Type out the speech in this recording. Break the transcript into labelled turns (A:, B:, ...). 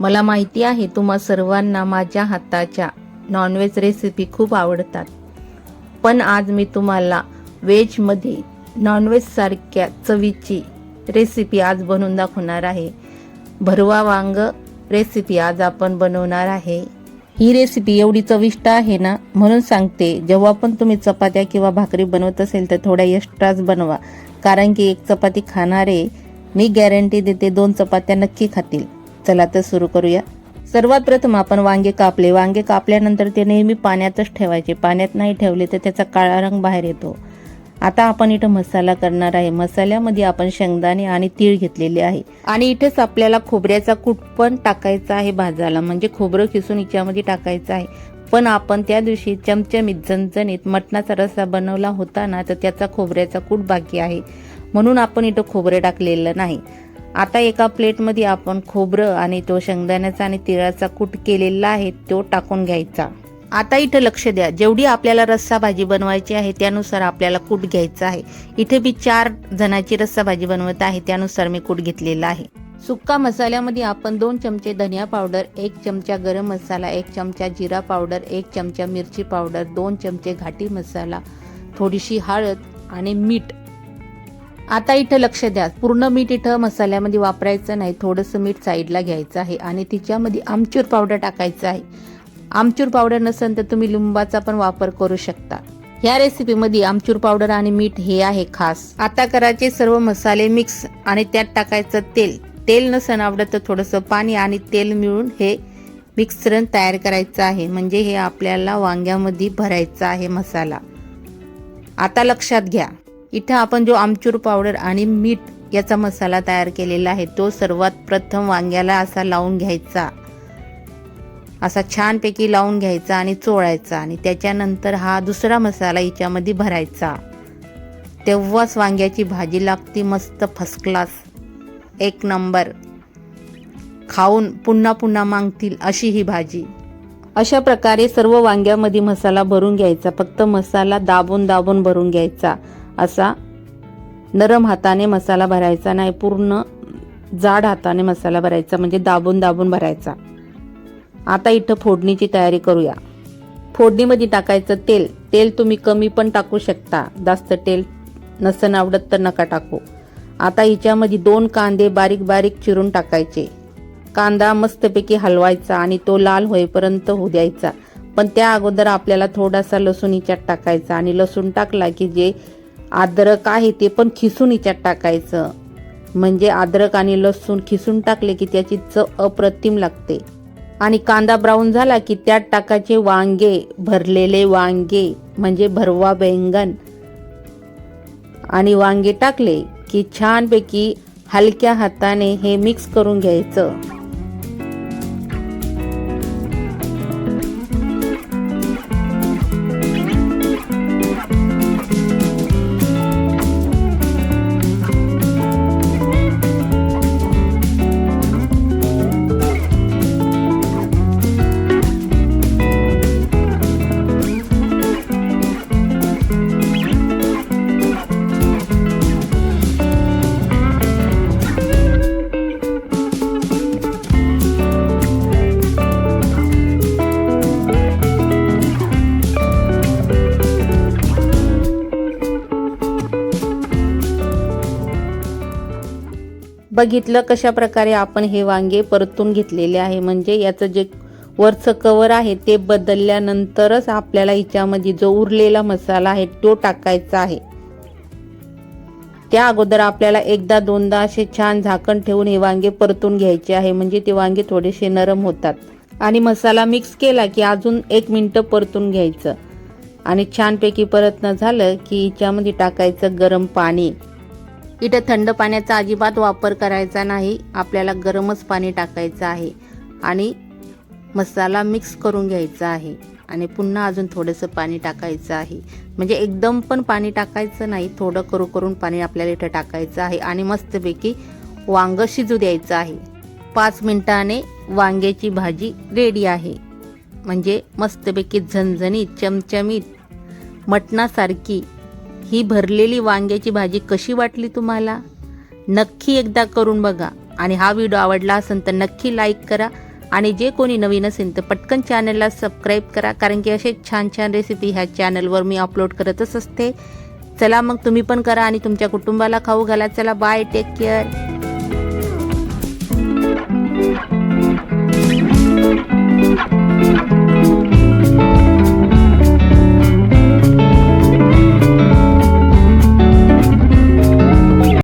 A: मला माहिती आहे तुम्हा सर्वांना माझ्या हाताच्या नॉनव्हेज रेसिपी खूप आवडतात. पण आज मी तुम्हाला व्हेजमध्ये नॉनव्हेजसारख्या चवीची रेसिपी आज बनवून दाखवणार आहे. भरवा वांग रेसिपी आज आपण बनवणार आहे. ही रेसिपी एवढी चविष्ट आहे ना म्हणून सांगते जेव्हा पण तुम्ही चपात्या किंवा भाकरी बनवत असेल तर थोड्या एक्स्ट्राच बनवा. कारण की एक चपाती खाणारे मी गॅरंटी देते दोन चपात्या नक्की खातील. चला तर सुरू करूया. सर्वात प्रथम आपण वांगे कापले. वांगे कापल्यानंतर ते नेहमी पाण्यातच ठेवायचे. पाण्यात नाही ठेवले तर त्याचा काळा रंग बाहेर येतो. आता आपण इथं मसाला करणार आहे. मसाल्यामध्ये आपण शेंगदाणे आणि तीळ घेतलेले आहे. आणि इथेच आपल्याला खोबऱ्याचा कूट पण टाकायचा आहे भाजाला म्हणजे खोबरं खिसून हिच्यामध्ये टाकायचं आहे. पण आपण त्या दिवशी चमचमीत झणझणीत मटणाचा रस्सा बनवला होता ना तर त्याचा खोबऱ्याचा कूट बाकी आहे. म्हणून आपण इथं खोबरं टाकलेलं नाही. आता एका प्लेटमध्ये आपण खोबरं आणि तो शेंगदाण्याचा आणि तिळाचा कूट केलेला आहे तो टाकून घ्यायचा. आता इथं लक्ष द्या जेवढी आपल्याला रस्सा भाजी बनवायची आहे त्यानुसार आपल्याला कूट घ्यायचा आहे. इथे मी चार जणाची रस्सा भाजी बनवत आहे त्यानुसार मी कूट घेतलेला आहे. सुक्का मसाल्यामध्ये आपण दोन चमचे धनिया पावडर एक चमचा गरम मसाला एक चमचा जिरा पावडर एक चमचा मिरची पावडर दोन चमचे घाटी मसाला थोडीशी हळद आणि मीठ आता इथं लक्ष द्या. पूर्ण मीठ इथं मसाल्यामध्ये वापरायचं नाही. थोडंसं मीठ साईडला घ्यायचं आहे आणि तिच्यामध्ये आमचूर पावडर टाकायचं आहे. आमचूर पावडर नसेल तर तुम्ही लिंबाचा पण वापर करू शकता. ह्या रेसिपीमध्ये आमचूर पावडर आणि मीठ हे आहे खास. आता करायचे सर्व मसाले मिक्स आणि त्यात टाकायचं तेल. तेल नसन आवडत तर थोडंसं पाणी आणि तेल मिळून हे मिक्सरन तयार करायचं आहे. म्हणजे हे आपल्याला वांग्यामध्ये भरायचं आहे मसाला. आता लक्षात घ्या. इथं आपण जो आमचूर पावडर आणि मीठ याचा मसाला तयार केलेला आहे तो सर्वात प्रथम वांग्याला असा लावून घ्यायचा. असा छानपैकी लावून घ्यायचा आणि चोळायचा आणि त्याच्यानंतर हा दुसरा मसाला हिच्यामध्ये भरायचा. तेव्हाच वांग्याची भाजी लागती मस्त फर्स्ट क्लास एक नंबर खाऊन पुन्हा पुन्हा मागतील अशी ही भाजी. अशा प्रकारे सर्व वांग्यामध्ये मसाला भरून घ्यायचा. फक्त मसाला दाबून दाबून भरून घ्यायचा. असा नरम हाताने मसाला भरायचा नाही पूर्ण जाड हाताने मसाला भरायचा म्हणजे दाबून दाबून भरायचा. आता इथं फोडणीची तयारी करूया. फोडणीमध्ये टाकायचं तेल. तेल तुम्ही कमी पण टाकू शकता. जास्त तेल नसन आवडत तर नका टाकू. आता हिच्यामध्ये दोन कांदे बारीक बारीक चिरून टाकायचे. कांदा मस्तपैकी हलवायचा आणि तो लाल होईपर्यंत होऊ द्यायचा. पण त्या अगोदर आपल्याला थोडासा लसूण हिच्यात टाकायचा आणि लसूण टाकला की जे अद्रक आहे ते पण खिसून हिच्यात टाकायचं. म्हणजे अद्रक आणि लसूण खिसून टाकले की त्याची चव अप्रतिम लागते. आणि कांदा ब्राऊन झाला की त्यात टाकायचे वांगे भरलेले वांगे म्हणजे भरवा बैंगन आणि वांगे टाकले की छानपैकी हलक्या हाताने हे मिक्स करून घ्यायचं. बघितलं कशा प्रकारे आपण हे वांगे परतून घेतलेले आहे. म्हणजे याचं जे वरचं कवर आहे ते बदलल्यानंतरच आपल्याला हिच्यामध्ये जो उरलेला मसाला आहे तो टाकायचा आहे. त्या अगोदर आपल्याला एकदा दोनदा असे छान झाकण ठेवून हे वांगे परतून घ्यायचे आहे. म्हणजे ते वांगे थोडेसे नरम होतात. आणि मसाला मिक्स केला की अजून एक मिनटं परतून घ्यायचं. आणि छानपैकी परतणं झालं की हिच्यामध्ये टाकायचं गरम पाणी. इथं थंड पाण्याचा अजिबात वापर करायचा नाही. आपल्याला गरमच पाणी टाकायचं आहे. आणि मसाला मिक्स करून घ्यायचा आहे. आणि पुन्हा अजून थोडंसं पाणी टाकायचं आहे. म्हणजे एकदम पण पाणी टाकायचं नाही. थोडं करू करून पाणी आपल्याला इथं टाकायचं आहे. आणि मस्तपैकी वांगं शिजू द्यायचं आहे. पाच मिनिटाने वांग्याची भाजी रेडी आहे. म्हणजे मस्तपैकी झणझणीत चमचमीत मटणासारखी ही भरलेली वांग्याची भाजी कशी वाटली तुम्हाला? नक्की एकदा करून बघा. आणि हा व्हिडिओ आवडला असेल तर नक्की लाईक करा. आणि जे कोणी नवीन असेल तर पटकन चॅनलला सबस्क्राईब करा. कारण की असे छान छान रेसिपी ह्या चॅनलवर मी अपलोड करतच असते. चला मग तुम्ही पण करा आणि तुमच्या कुटुंबाला खाऊ घाला. चला बाय टेक केअर